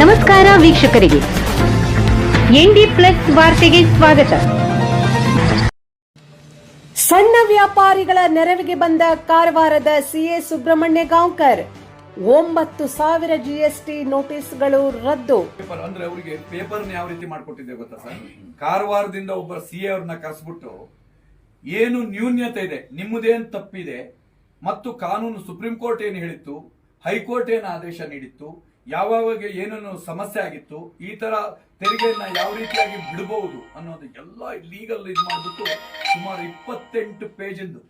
ನಮಸ್ಕಾರ ವೀಕ್ಷಕರಿಗೆ. ND plus ವಾರ್ತೆಗೆ ಸ್ವಾಗತ. ಸಣ್ಣ ವ್ಯಾಪಾರಿಗಳ ನೆರವಿಗೆ ಬಂದ ಕಾರವಾರದ ಸಿಎ ಸುಬ್ರಹ್ಮಣ್ಯ ಗಾಂವ್ಕರ್. ಒಂಬತ್ತು ಸಾವಿರ ಜಿಎಸ್ಟಿ ನೋಟಿಸ್ಗಳು ರದ್ದು. ಪೇಪರ್ ಅಂದ್ರೆ ಅವರಿಗೆ ಪೇಪರ್ನ ಯಾವ ರೀತಿ ಮಾಡಿಕೊಟ್ಟಿದ್ದೆ ಗೊತ್ತಾ ಸರ್? ಕಾರವಾರದಿಂದ ಒಬ್ಬ ಸಿ ಎ ಅವ್ರನ್ನ ಕರೆಸ್ಬಿಟ್ಟು ಏನು ನ್ಯೂನ್ಯತೆ ಇದೆ ನಿಮ್ಮದೇನು ತಪ್ಪಿದೆ ಮತ್ತು ಕಾನೂನು ಸುಪ್ರೀಂ ಕೋರ್ಟ್ ಏನು ಹೇಳಿತ್ತು ಹೈಕೋರ್ಟ್ ಏನು ಆದೇಶ ನೀಡಿತ್ತು ಯಾವಾಗ ಏನನ್ನು ಸಮಸ್ಯೆ ಆಗಿತ್ತು, ಈ ತರ ತೆರಿಗೆಯನ್ನ ಯಾವ ರೀತಿಯಾಗಿ ಬಿಡಬಹುದು ಅನ್ನೋದು ಎಲ್ಲ ಲೀಗಲ್ ಇದು ಮಾಡಿಬಿಟ್ಟು ಸುಮಾರು ಇಪ್ಪತ್ತೆಂಟು ಪೇಜಿಂದು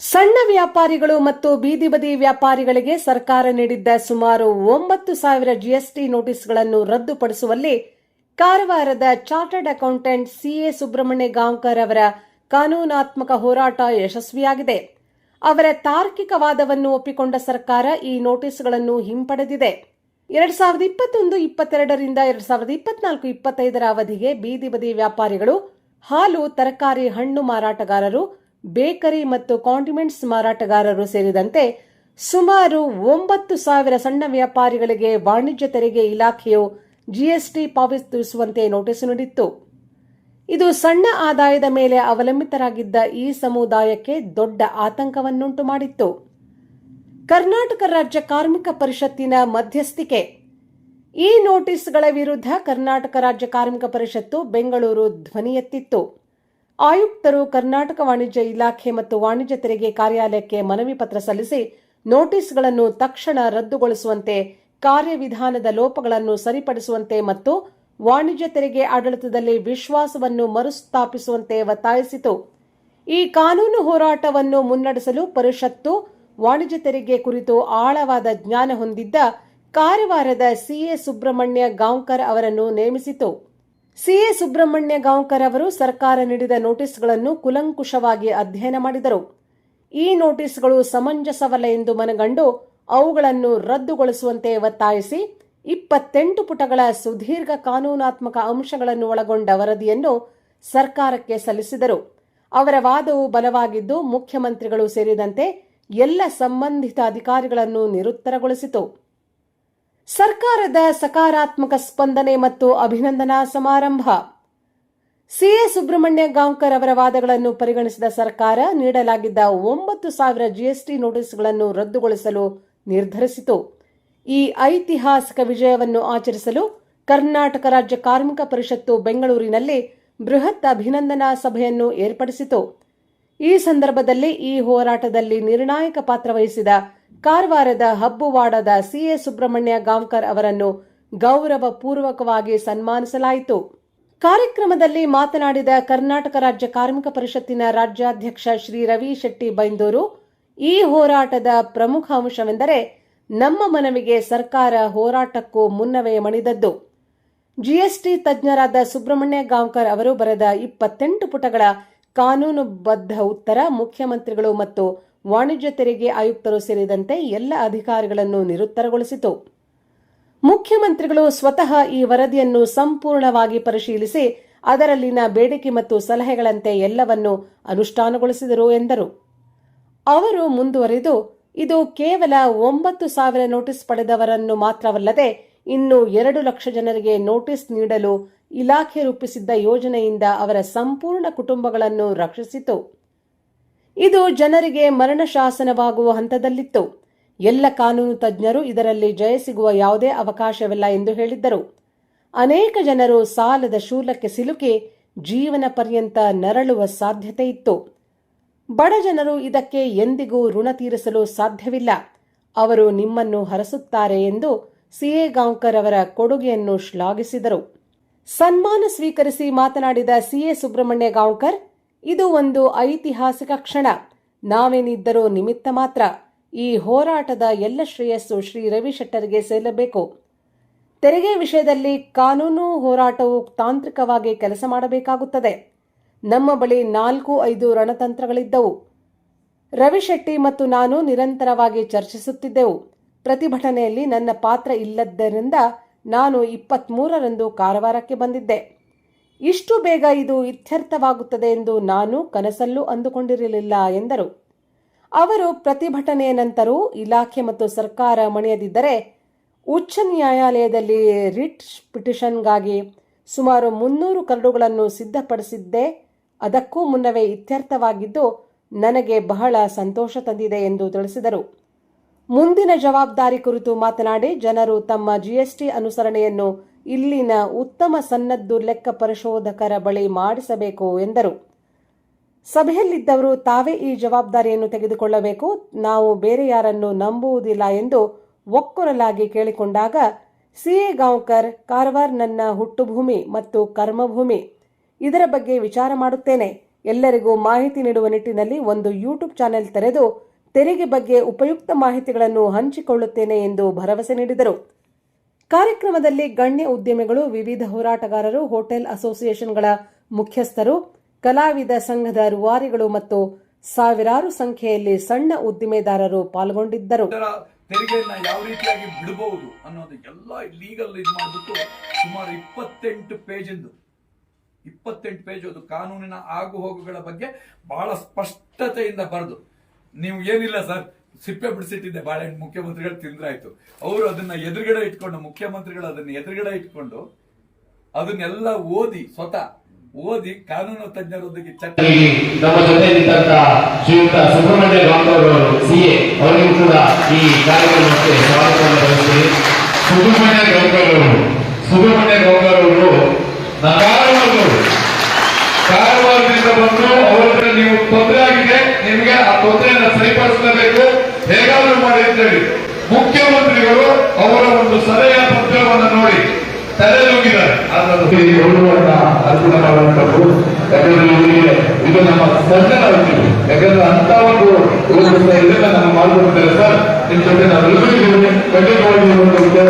ಸಣ್ಣ ವ್ಯಾಪಾರಿಗಳು ಮತ್ತು ಬೀದಿ ಬದಿ ವ್ಯಾಪಾರಿಗಳಿಗೆ ಸರ್ಕಾರ ನೀಡಿದ್ದ ಸುಮಾರು ಒಂಬತ್ತು ಸಾವಿರ ಜಿಎಸ್ಟಿ ನೋಟಿಸ್ಗಳನ್ನು ರದ್ದುಪಡಿಸುವಲ್ಲಿ ಕಾರವಾರದ chartered accountant CA Subrahmanya Gaonkar ಅವರ ಕಾನೂನಾತ್ಮಕ ಹೋರಾಟ ಯಶಸ್ವಿಯಾಗಿದೆ. ಅವರ ತಾರ್ಕಿಕ ವಾದವನ್ನು ಒಪ್ಪಿಕೊಂಡ ಸರ್ಕಾರ ಈ ನೋಟಿಸ್ಗಳನ್ನು ಹಿಂಪಡೆದಿದೆ. ಎರಡ್ ಸಾವಿರದ ಇಪ್ಪತ್ತೊಂದು, ಇಪ್ಪತ್ತೆರಡರಿಂದ ಎರಡ್ ಸಾವಿರದ ಇಪ್ಪತ್ನಾಲ್ಕು, ಇಪ್ಪತ್ತೈದರ ಅವಧಿಗೆ ಬೀದಿ ಬದಿ ವ್ಯಾಪಾರಿಗಳು, ಹಾಲು, ತರಕಾರಿ, ಹಣ್ಣು ಮಾರಾಟಗಾರರು, ಬೇಕರಿ ಮತ್ತು ಕಾಂಡಿಮೆಂಟ್ಸ್ ಮಾರಾಟಗಾರರು ಸೇರಿದಂತೆ ಸುಮಾರು ಒಂಬತ್ತು ಸಾವಿರ ಸಣ್ಣ ವ್ಯಾಪಾರಿಗಳಿಗೆ ವಾಣಿಜ್ಯ ತೆರಿಗೆ ಇಲಾಖೆಯು ಜಿಎಸ್ಟಿ ಪಾವತಿಸುವಂತೆ ನೋಟಿಸ್ ನೀಡಿತ್ತು. ಇದು ಸಣ್ಣ ಆದಾಯದ ಮೇಲೆ ಅವಲಂಬಿತರಾಗಿದ್ದ ಈ ಸಮುದಾಯಕ್ಕೆ ದೊಡ್ಡ ಆತಂಕವನ್ನುಂಟು ಮಾಡಿತ್ತು. ಕರ್ನಾಟಕ ರಾಜ್ಯ ಕಾರ್ಮಿಕ ಪರಿಷತ್ತಿನ ಮಧ್ಯಸ್ಥಿಕೆ. ಈ ನೋಟಿಸ್ಗಳ ವಿರುದ್ಧ ಕರ್ನಾಟಕ ರಾಜ್ಯ ಕಾರ್ಮಿಕ ಪರಿಷತ್ತು ಬೆಂಗಳೂರು ಧ್ವನಿ ಎತ್ತಿತ್ತು. ಆಯುಕ್ತರು ಕರ್ನಾಟಕ ವಾಣಿಜ್ಯ ಇಲಾಖೆ ಮತ್ತು ವಾಣಿಜ್ಯ ತೆರಿಗೆ ಕಾರ್ಯಾಲಯಕ್ಕೆ ಮನವಿ ಪತ್ರ ಸಲ್ಲಿಸಿ ನೋಟಿಸ್ಗಳನ್ನು ತಕ್ಷಣ ರದ್ದುಗೊಳಿಸುವಂತೆ ಕಾರ್ಯವಿಧಾನದ ಲೋಪಗಳನ್ನು ಸರಿಪಡಿಸುವಂತೆ ಮತ್ತು ವಾಣಿಜ್ಯ ತೆರಿಗೆ ಆಡಳಿತದಲ್ಲಿ ವಿಶ್ವಾಸವನ್ನು ಮರುಸ್ಥಾಪಿಸುವಂತೆ ಒತ್ತಾಯಿಸಿತು. ಈ ಕಾನೂನು ಹೋರಾಟವನ್ನು ಮುನ್ನಡೆಸಲು ಪರಿಷತ್ತು ವಾಣಿಜ್ಯ ತೆರಿಗೆ ಕುರಿತು ಆಳವಾದ ಜ್ಞಾನ ಹೊಂದಿದ್ದ ಕಾರವಾರದ ಸಿಎ ಸುಬ್ರಹ್ಮಣ್ಯ ಗಾಂವ್ಕರ್ ಅವರನ್ನು ನೇಮಿಸಿತು. ಸಿಎ ಸುಬ್ರಹ್ಮಣ್ಯ ಗಾಂವ್ಕರ್ ಅವರು ಸರ್ಕಾರ ನೀಡಿದ ನೋಟಿಸ್ಗಳನ್ನು ಕುಲಂಕುಷವಾಗಿ ಅಧ್ಯಯನ ಮಾಡಿದರು. ಈ ನೋಟಿಸ್ಗಳು ಸಮಂಜಸವಲ್ಲ ಎಂದು ಮನಗಂಡು ಅವುಗಳನ್ನು ರದ್ದುಗೊಳಿಸುವಂತೆ ಒತ್ತಾಯಿಸಿ ಇಪ್ಪತ್ತೆಂಟು ಪುಟಗಳ ಸುದೀರ್ಘ ಕಾನೂನಾತ್ಮಕ ಅಂಶಗಳನ್ನು ಒಳಗೊಂಡ ವರದಿಯನ್ನು ಸರ್ಕಾರಕ್ಕೆ ಸಲ್ಲಿಸಿದರು. ಅವರ ವಾದವು ಬಲವಾಗಿದ್ದು, ಮುಖ್ಯಮಂತ್ರಿಗಳು ಸೇರಿದಂತೆ ಎಲ್ಲ ಸಂಬಂಧಿತ ಅಧಿಕಾರಿಗಳನ್ನು ನಿರುತ್ತರಗೊಳಿಸಿತು. ಸರ್ಕಾರದ ಸಕಾರಾತ್ಮಕ ಸ್ಪಂದನೆ ಮತ್ತು ಅಭಿನಂದನಾ ಸಮಾರಂಭ. ಸಿಎ ಸುಬ್ರಹ್ಮಣ್ಯ ಗಾಂವ್ಕರ್ ಅವರ ವಾದಗಳನ್ನು ಪರಿಗಣಿಸಿದ ಸರ್ಕಾರ ನೀಡಲಾಗಿದ್ದ ಒಂಬತ್ತು ಸಾವಿರ ಜಿಎಸ್ಟಿ ನೋಟಿಸ್ಗಳನ್ನು ರದ್ದುಗೊಳಿಸಲು ನಿರ್ಧರಿಸಿತು. ಈ ಐತಿಹಾಸಿಕ ವಿಜಯವನ್ನು ಆಚರಿಸಲು ಕರ್ನಾಟಕ ರಾಜ್ಯ ಕಾರ್ಮಿಕ ಪರಿಷತ್ತು ಬೆಂಗಳೂರಿನಲ್ಲಿ ಬೃಹತ್ ಅಭಿನಂದನಾ ಸಭೆಯನ್ನು ಏರ್ಪಡಿಸಿತು. ಈ ಸಂದರ್ಭದಲ್ಲಿ ಈ ಹೋರಾಟದಲ್ಲಿ ನಿರ್ಣಾಯಕ ಪಾತ್ರ ವಹಿಸಿದ ಕಾರವಾರದ ಹಬ್ಬುವಾಡದ ಸಿಎ ಸುಬ್ರಹ್ಮಣ್ಯ ಗಾಂವ್ಕರ್ ಅವರನ್ನು ಗೌರವಪೂರ್ವಕವಾಗಿ ಸನ್ಮಾನಿಸಲಾಯಿತು. ಕಾರ್ಯಕ್ರಮದಲ್ಲಿ ಮಾತನಾಡಿದ ಕರ್ನಾಟಕ ರಾಜ್ಯ ಕಾರ್ಮಿಕ ಪರಿಷತ್ತಿನ ರಾಜ್ಯಾಧ್ಯಕ್ಷ ಶ್ರೀ ರವಿ ಶೆಟ್ಟಿ ಬೈಂದೂರು, ಈ ಹೋರಾಟದ ಪ್ರಮುಖ ಅಂಶವೆಂದರೆ ನಮ್ಮ ಮನವಿಗೆ ಸರ್ಕಾರ ಹೋರಾಟಕ್ಕೂ ಮುನ್ನವೇ ಮಣಿದದ್ದು. ಜಿಎಸ್ಟಿ ತಜ್ಞರಾದ ಸುಬ್ರಹ್ಮಣ್ಯ ಗಾಂವ್ಕರ್ ಅವರು ಬರೆದ ಇಪ್ಪತ್ತೆಂಟು ಪುಟಗಳ ಕಾನೂನುಬದ್ಧ ಉತ್ತರ ಮುಖ್ಯಮಂತ್ರಿಗಳು ಮತ್ತು ವಾಣಿಜ್ಯ ತೆರಿಗೆ ಆಯುಕ್ತರು ಸೇರಿದಂತೆ ಎಲ್ಲ ಅಧಿಕಾರಿಗಳನ್ನು ನಿರುತ್ತರಗೊಳಿಸಿತು. ಮುಖ್ಯಮಂತ್ರಿಗಳು ಸ್ವತಃ ಈ ವರದಿಯನ್ನು ಸಂಪೂರ್ಣವಾಗಿ ಪರಿಶೀಲಿಸಿ ಅದರಲ್ಲಿನ ಬೇಡಿಕೆ ಮತ್ತು ಸಲಹೆಗಳಂತೆ ಎಲ್ಲವನ್ನೂ ಅನುಷ್ಠಾನಗೊಳಿಸಿದರು ಎಂದರು. ಅವರು ಮುಂದುವರೆದು ಇದು ಕೇವಲ ಒಂಬತ್ತು ಸಾವಿರ ನೋಟಿಸ್ ಪಡೆದವರನ್ನು ಮಾತ್ರವಲ್ಲದೆ ಇನ್ನು ಎರಡು ಲಕ್ಷ ಜನರಿಗೆ ನೋಟಿಸ್ ನೀಡಲು ಇಲಾಖೆ ರೂಪಿಸಿದ್ದ ಯೋಜನೆಯಿಂದ ಅವರ ಸಂಪೂರ್ಣ ಕುಟುಂಬಗಳನ್ನು ರಕ್ಷಿಸಿತು. ಇದು ಜನರಿಗೆ ಮರಣ ಶಾಸನವಾಗುವ ಹಂತದಲ್ಲಿತ್ತು. ಎಲ್ಲ ಕಾನೂನು ತಜ್ಞರು ಇದರಲ್ಲಿ ಜಯ ಸಿಗುವ ಯಾವುದೇ ಅವಕಾಶವಿಲ್ಲ ಎಂದು ಹೇಳಿದ್ದರು. ಅನೇಕ ಜನರು ಸಾಲದ ಶೂಲಕ್ಕೆ ಸಿಲುಕಿ ಜೀವನ ಪರ್ಯಂತ ನರಳುವ ಸಾಧ್ಯತೆ ಇತ್ತು. ಬಡ ಜನರು ಇದಕ್ಕೆ ಎಂದಿಗೂ ಋಣ ತೀರಿಸಲು ಸಾಧ್ಯವಿಲ್ಲ. ಅವರು ನಿಮ್ಮನ್ನು ಹರಸುತ್ತಾರೆ ಎಂದು ಸಿಎ ಗಾಂವ್ಕರ್ ಅವರ ಕೊಡುಗೆಯನ್ನು ಶ್ಲಾಘಿಸಿದರು. ಸನ್ಮಾನ ಸ್ವೀಕರಿಸಿ ಮಾತನಾಡಿದ ಸಿಎ ಸುಬ್ರಹ್ಮಣ್ಯ ಗಾಂವ್ಕರ್, ಇದು ಒಂದು ಐತಿಹಾಸಿಕ ಕ್ಷಣ. ನಾವೇನಿದ್ದರೂ ನಿಮಿತ್ತ ಮಾತ್ರ ಈ ಹೋರಾಟದ ಎಲ್ಲ ಶ್ರೇಯಸ್ಸು ಶ್ರೀ ರವಿ ಶೆಟ್ಟರ್ಗೆ ಸೇರಬೇಕು. ತೆರಿಗೆ ವಿಷಯದಲ್ಲಿ ಕಾನೂನು ಹೋರಾಟವು ತಾಂತ್ರಿಕವಾಗಿ ಕೆಲಸ ಮಾಡಬೇಕಾಗುತ್ತದೆ. ನಮ್ಮ ಬಳಿ ನಾಲ್ಕು ಐದು ರಣತಂತ್ರಗಳಿದ್ದವು. ರವಿಶೆಟ್ಟಿ ಮತ್ತು ನಾನು ನಿರಂತರವಾಗಿ ಚರ್ಚಿಸುತ್ತಿದ್ದೆವು. ಪ್ರತಿಭಟನೆಯಲ್ಲಿ ನನ್ನ ಪಾತ್ರ ಇಲ್ಲದ್ದರಿಂದ ನಾನು ಇಪ್ಪತ್ಮೂರರಂದು ಕಾರವಾರಕ್ಕೆ ಬಂದಿದ್ದೆ. ಇಷ್ಟು ಬೇಗ ಇದು ಇತ್ಯರ್ಥವಾಗುತ್ತದೆ ಎಂದು ನಾನು ಕನಸಲ್ಲೂ ಅಂದುಕೊಂಡಿರಲಿಲ್ಲ ಎಂದರು. ಅವರು ಪ್ರತಿಭಟನೆಯ ನಂತರವೂ ಇಲಾಖೆ ಮತ್ತು ಸರ್ಕಾರ ಮಣಿಯದಿದ್ದರೆ ಉಚ್ಚ ನ್ಯಾಯಾಲಯದಲ್ಲಿ ರಿಟ್ ಪಿಟಿಷನ್ಗಾಗಿ ಸುಮಾರು ಮುನ್ನೂರು ಕರಡುಗಳನ್ನು ಸಿದ್ಧಪಡಿಸಿದ್ದೆ ಅದಕ್ಕೂ ಮುನ್ನವೇ ಇತ್ಯರ್ಥವಾಗಿದ್ದು ನನಗೆ ಬಹಳ ಸಂತೋಷ ತಂದಿದೆ ಎಂದು ತಿಳಿಸಿದರು. ಮುಂದಿನ ಜವಾಬ್ದಾರಿ ಕುರಿತು ಮಾತನಾಡಿ ಜನರು ತಮ್ಮ ಜಿಎಸ್ಟಿ ಅನುಸರಣೆಯನ್ನು ಇಲ್ಲಿನ ಉತ್ತಮ ಸನ್ನದ್ದು ಲೆಕ್ಕ ಪರಿಶೋಧಕರ ಬಳಿ ಮಾಡಿಸಬೇಕು ಎಂದರು. ಸಭೆಯಲ್ಲಿದ್ದವರು ತಾವೇ ಈ ಜವಾಬ್ದಾರಿಯನ್ನು ತೆಗೆದುಕೊಳ್ಳಬೇಕು. ನಾವು ಬೇರೆ ಯಾರನ್ನು ನಂಬುವುದಿಲ್ಲ ಎಂದು ಒಕ್ಕೊರಲಾಗಿ ಕೇಳಿಕೊಂಡಾಗ ಸಿಎ ಗಾಂವ್ಕರ್, ಕಾರವಾರ್ ನನ್ನ ಹುಟ್ಟುಭೂಮಿ ಮತ್ತು ಕರ್ಮಭೂಮಿ. ಇದರ ಬಗ್ಗೆ ವಿಚಾರ ಮಾಡುತ್ತೇನೆ. ಎಲ್ಲರಿಗೂ ಮಾಹಿತಿ ನೀಡುವ ನಿಟ್ಟಿನಲ್ಲಿ ಒಂದು ಯೂಟ್ಯೂಬ್ ಚಾನೆಲ್ ತೆರೆದು ತೆರಿಗೆ ಬಗ್ಗೆ ಉಪಯುಕ್ತ ಮಾಹಿತಿಗಳನ್ನು ಹಂಚಿಕೊಳ್ಳುತ್ತೇನೆ ಎಂದು ಭರವಸೆ ನೀಡಿದರು. ಕಾರ್ಯಕ್ರಮದಲ್ಲಿ ಗಣ್ಯ ಉದ್ಯಮಿಗಳು, ವಿವಿಧ ಹೋರಾಟಗಾರರು, ಹೋಟೆಲ್ ಅಸೋಸಿಯೇಷನ್ಗಳ ಮುಖ್ಯಸ್ಥರು, ಕಲಾವಿದ ಸಂಘದ ರುವಾರಿಗಳು ಮತ್ತು ಸಾವಿರಾರು ಸಂಖ್ಯೆಯಲ್ಲಿ ಸಣ್ಣ ಉದ್ದಿಮೆದಾರರು ಪಾಲ್ಗೊಂಡಿದ್ದರು. ತೆರಿಗೆಯನ್ನ ಯಾವ ರೀತಿಯಾಗಿ ಬಿಡಬಹುದು ಅನ್ನೋದು ಎಲ್ಲ ಲೀಗಲ್ ಇದು ಮಾಡಿಬಿಟ್ಟು ಸುಮಾರು ಇಪ್ಪತ್ತೆಂಟು ಪೇಜಿಂದು ಇಪ್ಪತ್ತೆಂಟು ಪೇಜ್ ಅದು ಕಾನೂನಿನ ಆಗು ಹೋಗುಗಳ ಬಗ್ಗೆ ಬಹಳ ಸ್ಪಷ್ಟತೆಯಿಂದ ಬರೆದು. ನೀವು ಏನಿಲ್ಲ ಸರ್, ಸಿಪ್ಪೆ ಬಿಡಿಸಿಟ್ಟಿದ್ದೆ ಬಾಳೆಹಣ್ಣು ಮುಖ್ಯಮಂತ್ರಿಗಳು ತಿಂದ್ರಾಯ್ತು. ಅವರು ಅದನ್ನ ಎದುರುಗಡೆ ಇಟ್ಕೊಂಡು, ಮುಖ್ಯಮಂತ್ರಿಗಳು ಅದನ್ನ ಎದುರುಗಡೆ ಇಟ್ಕೊಂಡು ಅದನ್ನೆಲ್ಲ ಓದಿ, ಸ್ವತಃ ಓದಿ ಕಾನೂನು ತಜ್ಞರೊಂದಿಗೆ ಚರ್ಚೆ ಇಲ್ಲಿ ನಮ್ಮ ಜೊತೆ ನಿಂತ ಶ್ರೀಯುತ ಸುಬ್ರಹ್ಮಣ್ಯ ಗೌಡರು ಸಿಎ, ಅವರಿಗೂ ಕೂಡ ಈ ಕಾರ್ಯಕ್ರಮಕ್ಕೆ ಸುಬ್ರಹ್ಮಣ್ಯ ಗೌಡರು ಸುಬ್ರಹ್ಮಣ್ಯ ಕಾರವಾರದವರು ಕಾರವಾರದಿಂದ ಬಂದು ಅವರಿಗೆ ನೀವು ತೊಂದರೆ ಆಗಿದೆ, ನಿಮಗೆ ಆ ತೊಂದರೆಯನ್ನು ಸರಿಪಡಿಸಲೇಬೇಕು ಹೇಗಾದ್ರೂ ಮಾಡಿ ಅಂತೇಳಿ ಮುಖ್ಯಮಂತ್ರಿಗಳು ಅವರ ಒಂದು ಸಲಹೆಯ ಪತ್ರವನ್ನು ನೋಡಿ ತಲೆದೂಗಿದ್ದಾರೆ. ಗೌರವವನ್ನು ಅರ್ಪಣೆ ಮಾಡುವಂತದ್ದು ಯಾಕಂದ್ರೆ ಇದು ನಮ್ಮ ಉದ್ಯಮ ಯಾಕಂದ್ರೆ ಅಂತ ಒಂದು ಇದನ್ನ ನಮ್ಮ ಮಾಡ್ಕೊಂಡಿದ್ದಾರೆ ಸರ್. ನಿಮ್ ಜೊತೆ ನಾವೆಲ್ಲರೂ ಖಂಡಿತವಾಗಿ ಒಂದು ವಿಚಾರ